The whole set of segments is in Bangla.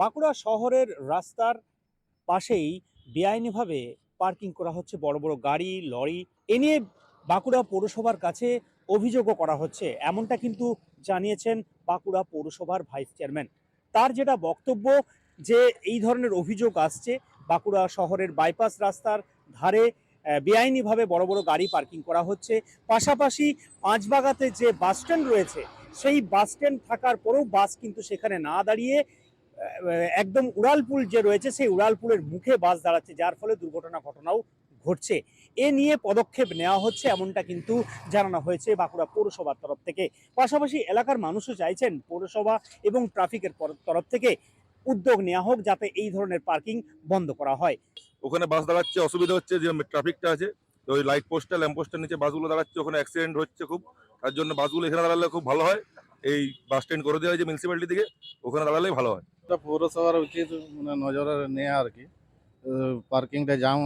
বাঁকুড়া শহরের রাস্তার পাশেই বেআইনিভাবে পার্কিং করা হচ্ছে বড় বড় গাড়ি, লরি। এ নিয়ে বাঁকুড়া পৌরসভার কাছে অভিযোগও করা হচ্ছে। এমনটা কিন্তু জানিয়েছেন বাঁকুড়া পৌরসভার ভাইস চেয়ারম্যান। তার যেটা বক্তব্য যে এই ধরনের অভিযোগ আসছে, বাঁকুড়া শহরের বাইপাস রাস্তার ধারে বেআইনিভাবে বড় বড় গাড়ি পার্কিং করা হচ্ছে। পাশাপাশি পাঁচবাগাতে যে বাস স্ট্যান্ড রয়েছে, সেই বাস স্ট্যান্ড থাকার পরেও বাস কিন্তু সেখানে না দাঁড়িয়ে একদম উড়ালপুল যে রয়েছে, সেই উড়ালপুলের মুখে বাস দাঁড়াচ্ছে, যার ফলে দুর্ঘটনা ঘটনাও ঘটছে। এ নিয়ে পদক্ষেপ নেওয়া হচ্ছে এমনটা কিন্তু জানানো হয়েছে বাঁকুড়া পৌরসভার তরফ থেকে। পাশাপাশি এলাকার মানুষও চাইছেন পৌরসভা এবং ট্রাফিকের তরফ থেকে উদ্যোগ নেওয়া হোক, যাতে এই ধরনের পার্কিং বন্ধ করা হয়। ওখানে বাস দাঁড়াচ্ছে, অসুবিধা হচ্ছে যে ট্রাফিকটা আছে, তো ওই লাইট পোস্টটা ল্যাম্প পোস্টের নিচে বাসগুলো দাঁড়াচ্ছে, ওখানে অ্যাক্সিডেন্ট হচ্ছে খুব। তার জন্য বাসগুলো এখানে দাঁড়ালে খুব ভালো হয়। এই বাস স্ট্যান্ড করে দেওয়া হয়েছে মিউনিসিপ্যালিটি থেকে, ওখানে দাঁড়ালেই ভালো হয়। এটা পৌরসভার উচিত মানে নজরে নেওয়া আর কি। পার্কিংটা জাম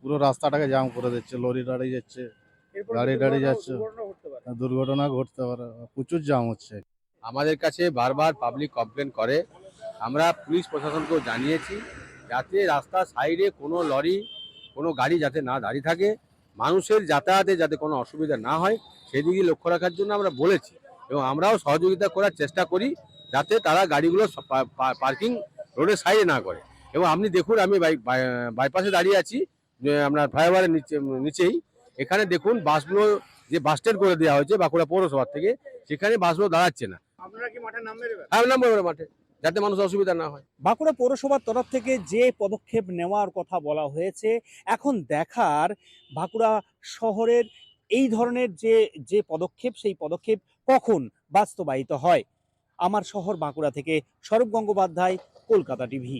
পুরো রাস্তাটাকে জাম করে দিচ্ছে লরি দাঁড়িয়ে যাচ্ছে গাড়ি দাঁড়িয়ে যাচ্ছে। দুর্ঘটনা ঘটতে পারে। প্রচুর জাম হচ্ছে। আমাদের কাছে বারবার পাবলিক কমপ্লেন করে। আমরা পুলিশ প্রশাসনকেও জানিয়েছি যাতে রাস্তার সাইডে কোনো লরি কোনো গাড়ি যাতে না দাঁড়িয়ে থাকে। মানুষের যাতায়াতে যাতে কোনো অসুবিধা না হয় সেদিকে লক্ষ্য রাখার জন্য আমরা বলেছি। এবং আমরাও সহযোগিতা করার চেষ্টা করি। যাতে তারা গাড়িগুলো পার্কিং রোডের সাইডে না করে। এবং আপনি দেখুন আমি বাই- বাই- বাইপাসে দাঁড়িয়ে আছি আপনার ফ্লাইওভারের নিচে নিচেই। এখানে দেখুন বাসগুলো যে বাস স্ট্যান্ড করে দেওয়া হয়েছে বাঁকুড়া পৌরসভার থেকে সেখানে বাসগুলো দাঁড়াচ্ছে না। আপনারা কি মাঠে নাম মেরে হ্যাঁ মাঠে যাতে মানুষ অসুবিধা না হয়। বাঁকুড়া পৌরসভার তরফ থেকে যে পদক্ষেপ নেওয়ার কথা বলা হয়েছে এখন দেখার বাঁকুড়া শহরের এই ধরনের যে যে পদক্ষেপ সেই পদক্ষেপ কখন বাস্তবায়িত হয়? আমার শহর বাঁকুড়া থেকে সৌরভ গঙ্গোপাধ্যায় কলকাতা টিভি।